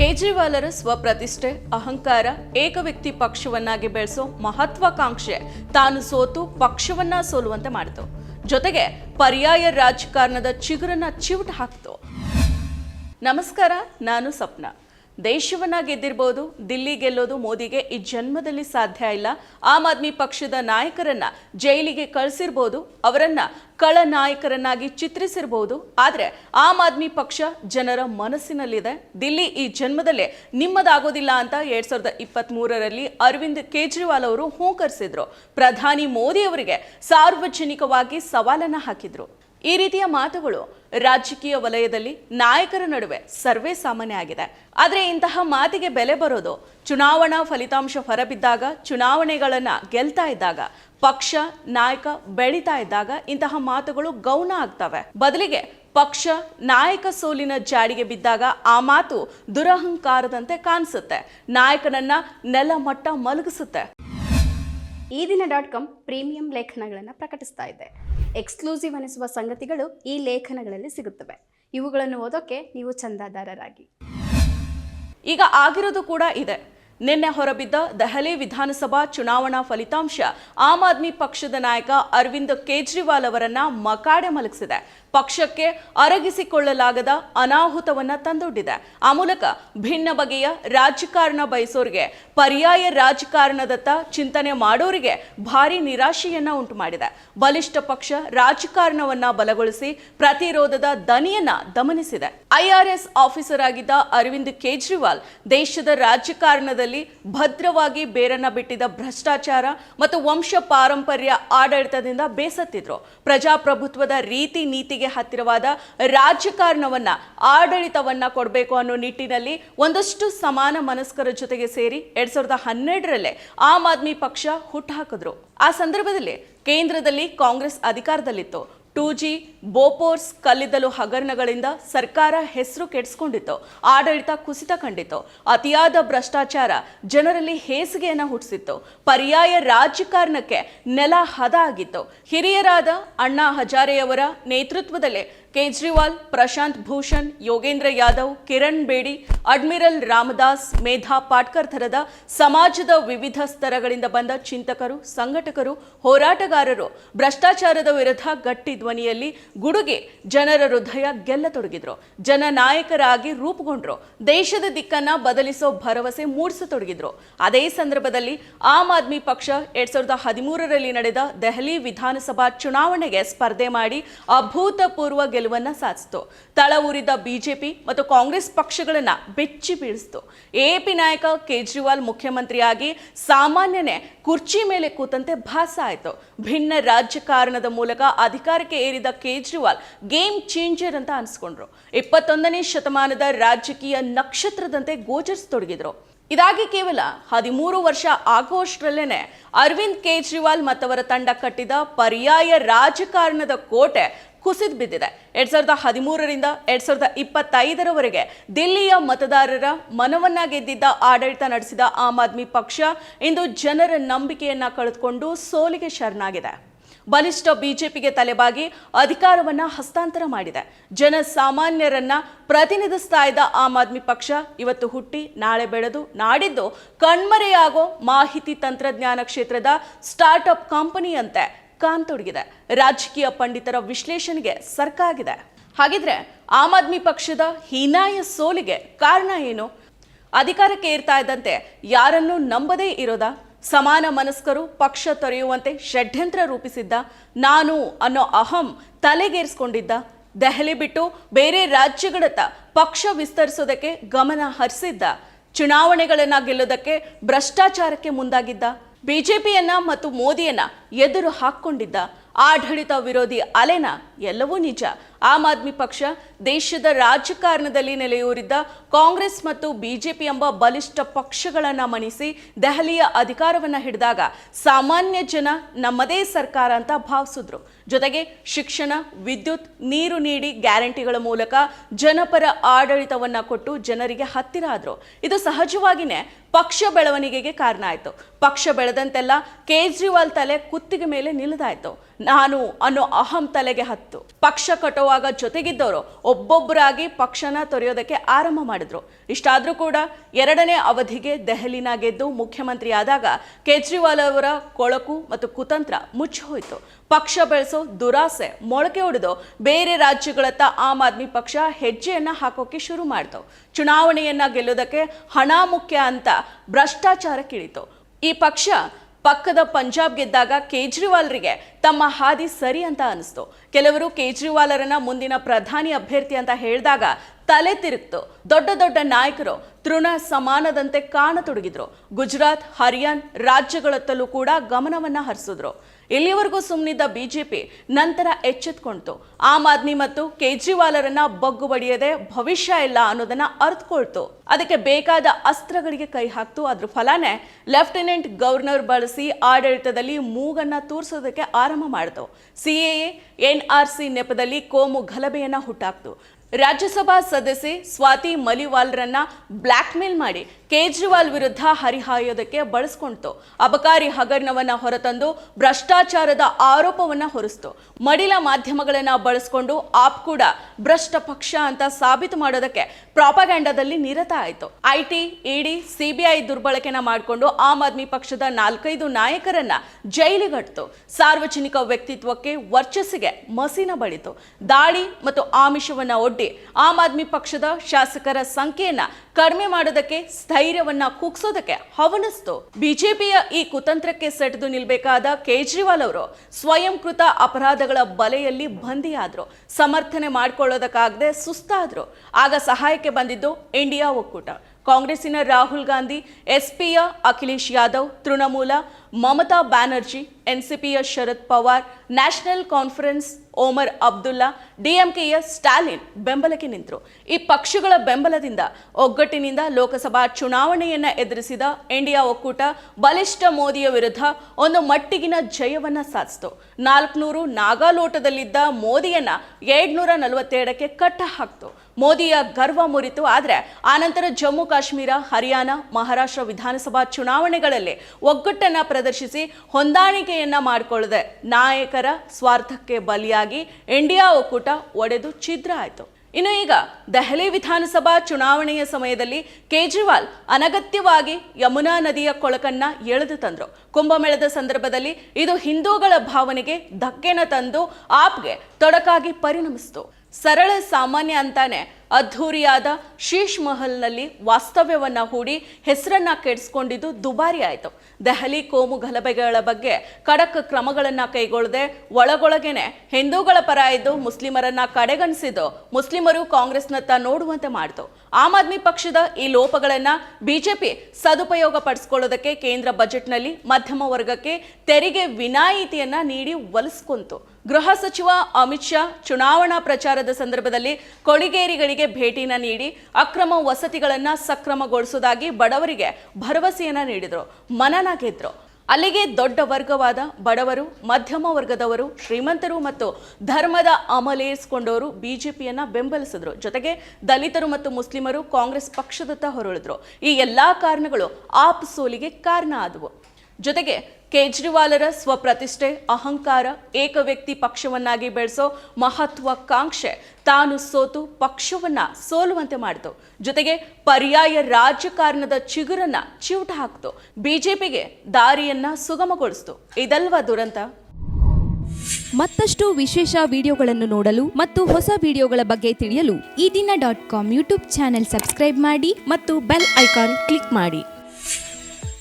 ಕೇಜ್ರಿವಾಲರ ಸ್ವಪ್ರತಿಷ್ಠೆ, ಅಹಂಕಾರ ಏಕವ್ಯಕ್ತಿ ಪಕ್ಷವನ್ನಾಗಿ ಬೆಳೆಸೋ ಮಹತ್ವಾಕಾಂಕ್ಷೆ ತಾನು ಸೋತು ಪಕ್ಷವನ್ನ ಸೋಲುವಂತೆ ಮಾಡಿತು. ಜೊತೆಗೆ ಪರ್ಯಾಯ ರಾಜಕಾರಣದ ಚಿಗುರನ್ನ ಚಿವುಟ ಹಾಕ್ತು. ನಮಸ್ಕಾರ, ನಾನು ಸಪ್ನ ದೇಶವನ್ನ ಗೆದ್ದಿರ್ಬೋದು, ದಿಲ್ಲಿ ಗೆಲ್ಲೋದು ಮೋದಿಗೆ ಈ ಜನ್ಮದಲ್ಲಿ ಸಾಧ್ಯ ಇಲ್ಲ. ಆಮ್ ಆದ್ಮಿ ಪಕ್ಷದ ನಾಯಕರನ್ನ ಜೈಲಿಗೆ ಕಳಿಸಿರ್ಬೋದು, ಅವರನ್ನ ಕಳ ನಾಯಕರನ್ನಾಗಿ ಚಿತ್ರಿಸಿರ್ಬೋದು. ಆದರೆ ಆಮ್ ಆದ್ಮಿ ಪಕ್ಷ ಜನರ ಮನಸ್ಸಿನಲ್ಲಿದೆ. ದಿಲ್ಲಿ ಈ ಜನ್ಮದಲ್ಲೇ ನಿಮ್ಮದಾಗೋದಿಲ್ಲ ಅಂತ ಎರಡ್ ಸಾವಿರದ ಇಪ್ಪತ್ತ್ ಮೂರರಲ್ಲಿ ಅರವಿಂದ್ ಕೇಜ್ರಿವಾಲ್ ಅವರು ಹೂಂಕರಿಸಿದ್ರು. ಪ್ರಧಾನಿ ಮೋದಿ ಅವರಿಗೆ ಸಾರ್ವಜನಿಕವಾಗಿ ಸವಾಲನ್ನ ಹಾಕಿದ್ರು. ಈ ರೀತಿಯ ಮಾತುಗಳು ರಾಜಕೀಯ ವಲಯದಲ್ಲಿ ನಾಯಕರ ನಡುವೆ ಸರ್ವೇ ಸಾಮಾನ್ಯ ಆಗಿದೆ. ಆದರೆ ಇಂತಹ ಮಾತಿಗೆ ಬೆಲೆ ಬರೋದು ಚುನಾವಣಾ ಫಲಿತಾಂಶ ಹೊರಬಿದ್ದಾಗ, ಚುನಾವಣೆಗಳನ್ನ ಗೆಲ್ತಾ ಇದ್ದಾಗ, ಪಕ್ಷ, ನಾಯಕ ಬೆಳೀತಾ ಇದ್ದಾಗ ಇಂತಹ ಮಾತುಗಳು ಗೌಣ ಆಗ್ತವೆ. ಬದಲಿಗೆ ಪಕ್ಷ, ನಾಯಕ ಸೋಲಿನ ಜಾಡಿಗೆ ಬಿದ್ದಾಗ ಆ ಮಾತು ದುರಹಂಕಾರದಂತೆ ಕಾಣಿಸುತ್ತೆ. ನಾಯಕನನ್ನ ನೆಲಮಟ್ಟ ಮಲಗಿಸುತ್ತೆ. ಈ ದಿನ ಡಾಟ್ ಕಾಮ್ ಪ್ರೀಮಿಯಂ ಲೇಖನಗಳನ್ನು ಪ್ರಕಟಿಸ್ತಾ ಇದೆ. ಎಕ್ಸ್ಕ್ಲೂಸಿವ್ ಅನಿಸುವ ಸಂಗತಿಗಳು ಈ ಲೇಖನಗಳಲ್ಲಿ ಸಿಗುತ್ತವೆ. ಇವುಗಳನ್ನು ಓದೋಕೆ ನೀವು ಚಂದಾದಾರರಾಗಿ. ಈಗ ಆಗಿರೋದು ಕೂಡ ಇದೆ. ನಿನ್ನೆ ಹೊರಬಿದ್ದ ದೆಹಲಿ ವಿಧಾನಸಭಾ ಚುನಾವಣಾ ಫಲಿತಾಂಶ ಆಮ್ ಆದ್ಮಿ ಪಕ್ಷದ ನಾಯಕ ಅರವಿಂದ್ ಕೇಜ್ರಿವಾಲ್ ಅವರನ್ನ ಮಕಾಡೆ ಮಲಗಿಸಿದೆ. ಪಕ್ಷಕ್ಕೆ ಅರಗಿಸಿಕೊಳ್ಳಲಾಗದ ಅನಾಹುತವನ್ನ ತಂದೊಡ್ಡಿದೆ. ಆ ಮೂಲಕ ಭಿನ್ನ ಬಗೆಯ ರಾಜಕಾರಣ ಬಯಸೋರಿಗೆ, ಪರ್ಯಾಯ ರಾಜಕಾರಣದತ್ತ ಚಿಂತನೆ ಮಾಡೋರಿಗೆ ಭಾರಿ ನಿರಾಶೆಯನ್ನ ಉಂಟು ಮಾಡಿದೆ ಬಲಿಷ್ಠ ಪಕ್ಷ ರಾಜಕಾರಣವನ್ನ ಬಲಗೊಳಿಸಿ ಪ್ರತಿರೋಧದ ದನಿಯನ್ನ ದಮನಿಸಿದೆ. ಐಆರ್ಎಸ್ ಆಫೀಸರ್ ಆಗಿದ್ದ ಅರವಿಂದ್ ಕೇಜ್ರಿವಾಲ್ ದೇಶದ ರಾಜಕಾರಣದಲ್ಲಿ ಭದ್ರವಾಗಿ ಬೇರನ್ನ ಬಿಟ್ಟಿದ್ದ ಭ್ರಷ್ಟಾಚಾರ ಮತ್ತು ವಂಶ ಪಾರಂಪರ್ಯ ಆಡಳಿತದಿಂದ ಬೇಸತ್ತಿದ್ರು. ಪ್ರಜಾಪ್ರಭುತ್ವದ ರೀತಿ ನೀತಿಗೆ ಹತ್ತಿರವಾದ ರಾಜಕಾರಣವನ್ನ, ಆಡಳಿತವನ್ನ ಕೊಡಬೇಕು ಅನ್ನೋ ನಿಟ್ಟಿನಲ್ಲಿ ಒಂದಷ್ಟು ಸಮಾನ ಮನಸ್ಕರ ಜೊತೆಗೆ ಸೇರಿ ಎರಡ್ ಸಾವಿರದ ಹನ್ನೆರಡರಲ್ಲೇ ಆಮ್ ಆದ್ಮಿ ಪಕ್ಷ ಹುಟ್ಟುಹಾಕಿದ್ರು ಆ ಸಂದರ್ಭದಲ್ಲಿ ಕೇಂದ್ರದಲ್ಲಿ ಕಾಂಗ್ರೆಸ್ ಅಧಿಕಾರದಲ್ಲಿತ್ತು. ಟೂ ಜಿ ಬೋಪೋರ್ಸ್ ಕಲ್ಲಿದ್ದಲು ಹಗರಣಗಳಿಂದ ಸರ್ಕಾರ ಹೆಸರು ಕೆಡಿಸ್ಕೊಂಡಿತ್ತು. ಆಡಳಿತ ಕುಸಿತ ಕಂಡಿತ್ತು. ಅತಿಯಾದ ಭ್ರಷ್ಟಾಚಾರ ಜನರಲ್ಲಿ ಹೇಸಿಗೆಯನ್ನು ಹುಟ್ಟಿಸಿತ್ತು. ಪರ್ಯಾಯ ರಾಜಕಾರಣಕ್ಕೆ ನೆಲ ಹದ ಆಗಿತ್ತು. ಹಿರಿಯರಾದ ಅಣ್ಣಾ ಹಜಾರೆಯವರ ನೇತೃತ್ವದಲ್ಲೇ ಕೇಜ್ರಿವಾಲ್, ಪ್ರಶಾಂತ್ ಭೂಷಣ್, ಯೋಗೇಂದ್ರ ಯಾದವ್, ಕಿರಣ್ ಬೇಡಿ, ಅಡ್ಮಿರಲ್ ರಾಮದಾಸ್, ಮೇಧಾ ಪಾಟ್ಕರ್ ಥರದ ಸಮಾಜದ ವಿವಿಧ ಸ್ತರಗಳಿಂದ ಬಂದ ಚಿಂತಕರು, ಸಂಘಟಕರು, ಹೋರಾಟಗಾರರು, ಭ್ರಷ್ಟಾಚಾರದ ವಿರುದ್ಧ ಗಟ್ಟಿ ಧ್ವನಿಯಲ್ಲಿ ಗುಡುಗೆ ಜನರ ಹೃದಯ ಗೆಲ್ಲತೊಡಗಿದ್ರು. ಜನನಾಯಕರಾಗಿ ರೂಪುಗೊಂಡ್ರು. ದೇಶದ ದಿಕ್ಕನ್ನ ಬದಲಿಸೋ ಭರವಸೆ ಮೂಡಿಸತೊಡಗಿದ್ರು. ಅದೇ ಸಂದರ್ಭದಲ್ಲಿ ಆಮ್ ಆದ್ಮಿ ಪಕ್ಷ ಎರಡ್ ಸಾವಿರದ ಹದಿಮೂರರಲ್ಲಿ ನಡೆದ ದೆಹಲಿ ವಿಧಾನಸಭಾ ಚುನಾವಣೆಗೆ ಸ್ಪರ್ಧೆ ಮಾಡಿ ಅಭೂತಪೂರ್ವ ಗೆಲುವನ್ನ ಸಾಧಿಸಿತು. ತಳ ಊರಿದ ಬಿಜೆಪಿ ಮತ್ತು ಕಾಂಗ್ರೆಸ್ ಪಕ್ಷಗಳನ್ನ ಬೆಚ್ಚಿ ಬೀಳಿಸಿತು. ಎಪಿ ನಾಯಕ ಕೇಜ್ರಿವಾಲ್ ಮುಖ್ಯಮಂತ್ರಿಯಾಗಿ ಸಾಮಾನ್ಯನೇ ಕುರ್ಚಿ ಮೇಲೆ ಕೂತಂತೆ ಭಾಸ ಆಯಿತು. ಭಿನ್ನ ರಾಜಕಾರಣದ ಮೂಲಕ ಅಧಿಕಾರಕ್ಕೆ ಏರಿದ ಕೇಜ್ರಿವಾಲ್ ಗೇಮ್ ಚೇಂಜರ್ ಅಂತ ಅನ್ಸ್ಕೊಂಡ್ರು. ಇಪ್ಪತ್ತೊಂದನೇ ಶತಮಾನದ ರಾಜಕೀಯ ನಕ್ಷತ್ರದಂತೆ ಗೋಚರಿಸತೊಡಗಿದ್ರು. ಇದಾಗಿ ಕೇವಲ ಹದಿಮೂರು ವರ್ಷ ಆಗುವಷ್ಟರಲ್ಲೇನೆ ಅರವಿಂದ್ ಕೇಜ್ರಿವಾಲ್ ಮತ್ತವರ ತಂಡ ಕಟ್ಟಿದ ಪರ್ಯಾಯ ರಾಜಕಾರಣದ ಕೋಟೆ ಕುಸಿದು ಬಿದ್ದಿದೆ. ಎರಡ್ ಸಾವಿರದ ಹದಿಮೂರರಿಂದ ಎರಡ್ ಸಾವಿರದ ಇಪ್ಪತ್ತೈದರವರೆಗೆ ದಿಲ್ಲಿಯ ಮತದಾರರ ಮನವನ್ನ ಗೆದ್ದಿದ್ದ ಆಡಳಿತ ನಡೆಸಿದ ಆಮ್ ಆದ್ಮಿ ಪಕ್ಷ ಇಂದು ಜನರ ನಂಬಿಕೆಯನ್ನ ಕಳೆದುಕೊಂಡು ಸೋಲಿಗೆ ಶರಣಾಗಿದೆ. ಬಲಿಷ್ಠ ಬಿಜೆಪಿಗೆ ತಲೆಬಾಗಿ ಅಧಿಕಾರವನ್ನ ಹಸ್ತಾಂತರ ಮಾಡಿದೆ. ಜನಸಾಮಾನ್ಯರನ್ನ ಪ್ರತಿನಿಧಿಸ್ತಾ ಇದ್ದ ಆಮ್ ಆದ್ಮಿ ಪಕ್ಷ ಇವತ್ತು ಹುಟ್ಟಿ, ನಾಳೆ ಬೆಳೆದು, ನಾಡಿದ್ದು ಕಣ್ಮರೆಯಾಗೋ ಮಾಹಿತಿ ತಂತ್ರಜ್ಞಾನ ಕ್ಷೇತ್ರದ ಸ್ಟಾರ್ಟ್ಅಪ್ ಕಂಪನಿಯಂತೆ ಕಾಂತೊಡಗಿದೆ ರಾಜಕೀಯ ಪಂಡಿತರ ವಿಶ್ಲೇಷಣೆಗೆ ಸರ್ಕಾಗಿದೆ ಹಾಗಿದ್ರೆ ಆಮ್ ಆದ್ಮಿ ಪಕ್ಷದ ಹೀನಾಯ ಸೋಲಿಗೆ ಕಾರಣ ಏನು? ಅಧಿಕಾರಕ್ಕೆ ಇರ್ತಾ ಇದ್ದಂತೆ ಯಾರನ್ನೂ ನಂಬದೇ ಇರೋದ? ಸಮಾನ ಮನಸ್ಕರು ಪಕ್ಷ ತೊರೆಯುವಂತೆ ಷಡ್ಯಂತ್ರ ರೂಪಿಸಿದ್ದ ನಾನು ಅನ್ನೋ ಅಹಂ ತಲೆಗೇರಿಸ್ಕೊಂಡಿದ್ದ. ದೆಹಲಿ ಬಿಟ್ಟು ಬೇರೆ ರಾಜ್ಯಗಳತ್ತ ಪಕ್ಷ ವಿಸ್ತರಿಸೋದಕ್ಕೆ ಗಮನ ಹರಿಸಿದ್ದ. ಚುನಾವಣೆಗಳನ್ನ ಗೆಲ್ಲೋದಕ್ಕೆ ಭ್ರಷ್ಟಾಚಾರಕ್ಕೆ ಮುಂದಾಗಿದ್ದ. ಬಿಜೆಪಿಯನ್ನ ಮತ್ತು ಮೋದಿಯನ್ನ ಎದುರು ಹಾಕ್ಕೊಂಡಿದ್ದ ಆಡಳಿತ ವಿರೋಧಿ ಅಲೆನ ಎಲ್ಲವೂ ನಿಜ. ಆಮ್ ಆದ್ಮಿ ಪಕ್ಷ ದೇಶದ ರಾಜಕಾರಣದಲ್ಲಿ ನೆಲೆಯೂರಿದ್ದ ಕಾಂಗ್ರೆಸ್ ಮತ್ತು ಬಿಜೆಪಿ ಎಂಬ ಬಲಿಷ್ಠ ಪಕ್ಷಗಳನ್ನ ಮಣಿಸಿ ದೆಹಲಿಯ ಅಧಿಕಾರವನ್ನ ಹಿಡಿದಾಗ ಸಾಮಾನ್ಯ ಜನ ನಮ್ಮದೇ ಸರ್ಕಾರ ಅಂತ ಭಾವಿಸಿದ್ರು. ಜೊತೆಗೆ ಶಿಕ್ಷಣ, ವಿದ್ಯುತ್, ನೀರು ನೀಡಿ ಗ್ಯಾರಂಟಿಗಳ ಮೂಲಕ ಜನಪರ ಆಡಳಿತವನ್ನ ಕೊಟ್ಟು ಜನರಿಗೆ ಹತ್ತಿರ ಆದ್ರು. ಇದು ಸಹಜವಾಗಿನೇ ಪಕ್ಷ ಬೆಳವಣಿಗೆಗೆ ಕಾರಣ ಆಯಿತು. ಪಕ್ಷ ಬೆಳೆದಂತೆಲ್ಲ ಕೇಜ್ರಿವಾಲ್ ತಲೆ ಕುತ್ತಿಗೆ ಮೇಲೆ ನಿಲ್ಲದಾಯ್ತು ನಾನು ಅನ್ನೋ ಅಹಂ ತಲೆಗೆ ಹತ್ತಿ ಪಕ್ಷ ಕಟ್ಟುವಾಗ ಜೊತೆಗಿದ್ದವರು ಒಬ್ಬೊಬ್ಬರಾಗಿ ಪಕ್ಷನ ತೊರೆಯೋದಕ್ಕೆ ಆರಂಭ ಮಾಡಿದ್ರು. ಇಷ್ಟಾದ್ರೂ ಕೂಡ ಎರಡನೇ ಅವಧಿಗೆ ದೆಹಲಿನ ಗೆದ್ದು ಮುಖ್ಯಮಂತ್ರಿ ಆದಾಗ ಕೇಜ್ರಿವಾಲ್ ಅವರ ಕೊಳಕು ಮತ್ತು ಕುತಂತ್ರ ಮುಚ್ಚಿ ಹೋಯಿತು. ಪಕ್ಷ ಬೆಳೆಸೋ ದುರಾಸೆ ಮೊಳಕೆ ಹೊಡೆದು ಬೇರೆ ರಾಜ್ಯಗಳತ್ತ ಆಮ್ ಆದ್ಮಿ ಪಕ್ಷ ಹೆಜ್ಜೆಯನ್ನ ಹಾಕೋಕೆ ಶುರು ಮಾಡ್ತು. ಚುನಾವಣೆಯನ್ನ ಗೆಲ್ಲೋದಕ್ಕೆ ಹಣ ಮುಖ್ಯ ಅಂತ ಭ್ರಷ್ಟಾಚಾರಕ್ಕಿಳಿತು. ಈ ಪಕ್ಷ ಪಕ್ಕದ ಪಂಜಾಬ್ ಗೆದ್ದಾಗ ಕೇಜ್ರಿವಾಲ್ರಿಗೆ ತಮ್ಮ ಹಾದಿ ಸರಿ ಅಂತ ಅನಿಸ್ತು. ಕೆಲವರು ಕೇಜ್ರಿವಾಲರನ್ನ ಮುಂದಿನ ಪ್ರಧಾನಿ ಅಭ್ಯರ್ಥಿ ಅಂತ ಹೇಳಿದಾಗ ತಲೆ ತಿರುಗ್ತು. ದೊಡ್ಡ ದೊಡ್ಡ ನಾಯಕರು ತೃಣ ಸಮಾನದಂತೆ ಕಾಣತೊಡಗಿದ್ರು. ಗುಜರಾತ್, ಹರಿಯಾಣ ರಾಜ್ಯಗಳತ್ತಲೂ ಕೂಡ ಗಮನವನ್ನ ಹರಿಸಿದ್ರು. ಇಲ್ಲಿಯವರೆಗೂ ಸುಮ್ಮನಿದ್ದ ಬಿಜೆಪಿ ನಂತರ ಎಚ್ಚೆತ್ಕೊಳ್ತು ಆಮ್ ಆದ್ಮಿ ಮತ್ತು ಕೇಜ್ರಿವಾಲರನ್ನ ಬಗ್ಗು ಬಡಿಯದೆ ಭವಿಷ್ಯ ಇಲ್ಲ ಅನ್ನೋದನ್ನ ಅರ್ಥಕೊಳ್ತು ಅದಕ್ಕೆ ಬೇಕಾದ ಅಸ್ತ್ರಗಳಿಗೆ ಕೈ ಹಾಕ್ತು. ಅದ್ರ ಫಲಾನೇ ಲೆಫ್ಟಿನೆಂಟ್ ಗವರ್ನರ್ ಬಳಸಿ ಆಡಳಿತದಲ್ಲಿ ಮೂಗನ್ನ ತೂರಿಸೋದಕ್ಕೆ ಆರಂಭ ಮಾಡಿತು. ಸಿಎಎ, ಎನ್ಆರ್ಸಿ ನೆಪದಲ್ಲಿ ಕೋಮು ಗಲಭೆಯನ್ನ ಹುಟ್ಟಾಕ್ತು. ರಾಜ್ಯಸಭಾ ಸದಸ್ಯೆ ಸ್ವಾತಿ ಮಲಿವಾಲ್ರನ್ನ ಬ್ಲ್ಯಾಕ್ ಮೇಲ್ ಮಾಡಿ ಕೇಜ್ರಿವಾಲ್ ವಿರುದ್ಧ ಹರಿಹಾಯೋದಕ್ಕೆ ಬಳಸ್ಕೊಂಡ್ತು. ಅಬಕಾರಿ ಹಗರಣವನ್ನ ಹೊರತಂದು ಭ್ರಷ್ಟಾಚಾರದ ಆರೋಪವನ್ನ ಹೊರಿಸ್ತು. ಮಡಿಲ ಮಾಧ್ಯಮಗಳನ್ನ ಬಳಸ್ಕೊಂಡು ಆಪ್ ಕೂಡ ಭ್ರಷ್ಟ ಪಕ್ಷ ಅಂತ ಸಾಬೀತು ಮಾಡೋದಕ್ಕೆ ಪ್ರಾಪಗ್ಯಾಂಡಾದಲ್ಲಿ ನಿರತ ಆಯಿತು. ಐಟಿ, ಇಡಿ, ಸಿಬಿಐ ದುರ್ಬಳಕೆನ ಮಾಡಿಕೊಂಡು ಆಮ್ ಆದ್ಮಿ ಪಕ್ಷದ ನಾಲ್ಕೈದು ನಾಯಕರನ್ನ ಜೈಲಿಗಟ್ತು. ಸಾರ್ವಜನಿಕ ವ್ಯಕ್ತಿತ್ವಕ್ಕೆ ವರ್ಚಸ್ಸಿಗೆ ಮಸಿನ ಬಳಿತು. ದಾಳಿ ಮತ್ತು ಆಮಿಷವನ್ನ ಒಡ್ಡಿ ಆಮ್ ಆದ್ಮಿ ಪಕ್ಷದ ಶಾಸಕರ ಸಂಖ್ಯೆಯನ್ನ ಕಡಿಮೆ ಮಾಡೋದಕ್ಕೆ ಸ್ಥೈರ್ಯವನ್ನ ಕುಗ್ಸೋದಕ್ಕೆ ಹವಣಿಸ್ತು ಬಿಜೆಪಿಯ ಈ ಕುತಂತ್ರಕ್ಕೆ ಸೆಟೆದು ನಿಲ್ಬೇಕಾದ ಕೇಜ್ರಿವಾಲ್ ಅವರು ಸ್ವಯಂಕೃತ ಅಪರಾಧಗಳ ಬಲೆಯಲ್ಲಿ ಬಂದಿಯಾದ್ರು. ಸಮರ್ಥನೆ ಮಾಡಿಕೊಳ್ಳೋದಕ್ಕಾಗದೆ ಸುಸ್ತಾದ್ರು. ಆಗ ಸಹಾಯಕ್ಕೆ ಬಂದಿದ್ದು ಇಂಡಿಯಾ ಒಕ್ಕೂಟ ಕಾಂಗ್ರೆಸ್ಸಿನ ರಾಹುಲ್ ಗಾಂಧಿ ಎಸ್ಪಿಯ ಅಖಿಲೇಶ್ ಯಾದವ್ ತೃಣಮೂಲ ಮಮತಾ ಬ್ಯಾನರ್ಜಿ ಎನ್ಸಿಪಿಯ ಶರದ್ ಪವಾರ್, ನ್ಯಾಷನಲ್ ಕಾನ್ಫರೆನ್ಸ್ ಓಮರ್ ಅಬ್ದುಲ್ಲಾ ಡಿಎಂಕೆಯ ಸ್ಟಾಲಿನ್ ಬೆಂಬಲಕ್ಕೆ ನಿಂತರು. ಈ ಪಕ್ಷಗಳ ಬೆಂಬಲದಿಂದ ಒಗ್ಗಟ್ಟಿನಿಂದ ಲೋಕಸಭಾ ಚುನಾವಣೆಯನ್ನ ಎದುರಿಸಿದ ಇಂಡಿಯಾ ಒಕ್ಕೂಟ ಬಲಿಷ್ಠ ಮೋದಿಯ ವಿರುದ್ಧ ಒಂದು ಮಟ್ಟಿಗಿನ ಜಯವನ್ನ ಸಾಧಿಸಿತು. ನಾಲ್ಕುನೂರು ನಾಗಾಲೋಟದಲ್ಲಿದ್ದ ಮೋದಿಯನ್ನ ಏಳ್ನೂರ ನಲವತ್ತೆರಡಕ್ಕೆ ಕಟ್ಟ ಹಾಕ್ತು. ಮೋದಿಯ ಗರ್ವ ಮುರಿತು, ಆದರೆ ಆನಂತರ ಜಮ್ಮು ಕಾಶ್ಮೀರ, ಹರಿಯಾಣ, ಮಹಾರಾಷ್ಟ್ರ ವಿಧಾನಸಭಾ ಚುನಾವಣೆಗಳಲ್ಲಿ ಒಗ್ಗಟ್ಟನ್ನ ಪ್ರದರ್ಶಿಸಿ ಹೊಂದಾಣಿಕೆಯನ್ನ ಮಾಡಿಕೊಳ್ಳದೆ ನಾಯಕರ ಸ್ವಾರ್ಥಕ್ಕೆ ಬಲಿಯಾಗಿ ಇಂಡಿಯಾ ಒಕ್ಕೂಟ ಒಡೆದು ಛಿದ್ರ ಆಯಿತು. ಇನ್ನು ಈಗ ದೆಹಲಿ ವಿಧಾನಸಭಾ ಚುನಾವಣೆಯ ಸಮಯದಲ್ಲಿ ಕೇಜ್ರಿವಾಲ್ ಅನಗತ್ಯವಾಗಿ ಯಮುನಾ ನದಿಯ ಕೊಳಕನ್ನ ಎಳೆದು ತಂದ್ರು. ಕುಂಭಮೇಳದ ಸಂದರ್ಭದಲ್ಲಿ ಇದು ಹಿಂದೂಗಳ ಭಾವನೆಗೆ ಧಕ್ಕೆನ ತಂದು ಆಪ್ಗೆ ತೊಡಕಾಗಿ ಪರಿಣಮಿಸಿತು. ಸರಳ ಸಾಮಾನ್ಯ ಅಂತಾನೆ ಅದ್ಧೂರಿಯಾದ ಶೀಶ್ ಮಹಲ್ನಲ್ಲಿ ವಾಸ್ತವ್ಯವನ್ನ ಹೂಡಿ ಹೆಸರನ್ನ ಕೆಡಿಸ್ಕೊಂಡಿದ್ದು ದುಬಾರಿ ಆಯಿತು. ದೆಹಲಿ ಕೋಮು ಗಲಭೆಗಳ ಬಗ್ಗೆ ಕಡಕ್ ಕ್ರಮಗಳನ್ನ ಕೈಗೊಳ್ಳದೆ ಒಳಗೊಳಗೇನೆ ಹಿಂದೂಗಳ ಪರ ಇದ್ದು ಮುಸ್ಲಿಮರನ್ನ ಕಡೆಗಣಿಸಿದ್ದು ಮುಸ್ಲಿಮರು ಕಾಂಗ್ರೆಸ್ನತ್ತ ನೋಡುವಂತೆ ಮಾಡಿತು. ಆಮ್ ಆದ್ಮಿ ಪಕ್ಷದ ಈ ಲೋಪಗಳನ್ನ ಬಿಜೆಪಿ ಸದುಪಯೋಗ ಪಡಿಸ್ಕೊಳ್ಳೋದಕ್ಕೆ ಕೇಂದ್ರ ಬಜೆಟ್ನಲ್ಲಿ ಮಧ್ಯಮ ವರ್ಗಕ್ಕೆ ತೆರಿಗೆ ವಿನಾಯಿತಿಯನ್ನ ನೀಡಿ ಒಲಿಸ್ಕೊಂತು. ಗೃಹ ಸಚಿವ ಅಮಿತ್ ಶಾ ಚುನಾವಣಾ ಪ್ರಚಾರದ ಸಂದರ್ಭದಲ್ಲಿ ಕೊಳಿಗೇರಿಗಳಿಗೆ ಭೇಟಿನ ನೀಡಿ ಅಕ್ರಮ ವಸತಿಗಳನ್ನ ಸಕ್ರಮಗೊಳಿಸುವುದಾಗಿ ಬಡವರಿಗೆ ಭರವಸೆಯನ್ನ ನೀಡಿದರು. ಮನನ ಗೆದ್ರು. ಅಲ್ಲಿಗೆ ದೊಡ್ಡ ವರ್ಗವಾದ ಬಡವರು, ಮಧ್ಯಮ ವರ್ಗದವರು, ಶ್ರೀಮಂತರು ಮತ್ತು ಧರ್ಮದ ಅಮಲೇರಿಸಿಕೊಂಡವರು ಬಿಜೆಪಿಯನ್ನ ಬೆಂಬಲಿಸಿದ್ರು. ಜೊತೆಗೆ ದಲಿತರು ಮತ್ತು ಮುಸ್ಲಿಮರು ಕಾಂಗ್ರೆಸ್ ಪಕ್ಷದತ್ತ ಹೊರಳಿದ್ರು. ಈ ಎಲ್ಲಾ ಕಾರಣಗಳು ಆಪ್ ಸೋಲಿಗೆ ಕಾರಣ ಆದವು. ಜೊತೆಗೆ ಕೇಜ್ರಿವಾಲರ ಸ್ವಪ್ರತಿಷ್ಠೆ, ಅಹಂಕಾರ ಏಕ ವ್ಯಕ್ತಿ ಪಕ್ಷವನ್ನಾಗಿ ಬೆಳೆಸೋ ಮಹತ್ವಾಕಾಂಕ್ಷೆ ತಾನು ಸೋತು ಪಕ್ಷವನ್ನ ಸೋಲುವಂತೆ ಮಾಡಿತು. ಜೊತೆಗೆ ಪರ್ಯಾಯ ರಾಜಕಾರಣದ ಚಿಗುರನ್ನ ಚಿವುಟ ಹಾಕ್ತು. ಬಿಜೆಪಿಗೆ ದಾರಿಯನ್ನ ಸುಗಮಗೊಳಿಸ್ತು. ಇದಲ್ವಾ ದುರಂತ? ಮತ್ತಷ್ಟು ವಿಶೇಷ ವಿಡಿಯೋಗಳನ್ನು ನೋಡಲು ಮತ್ತು ಹೊಸ ವಿಡಿಯೋಗಳ ಬಗ್ಗೆ ತಿಳಿಯಲು Ee Dina dot com YouTube channel subscribe ಮಾಡಿ ಮತ್ತು ಬೆಲ್ ಐಕಾನ್ ಕ್ಲಿಕ್ ಮಾಡಿ.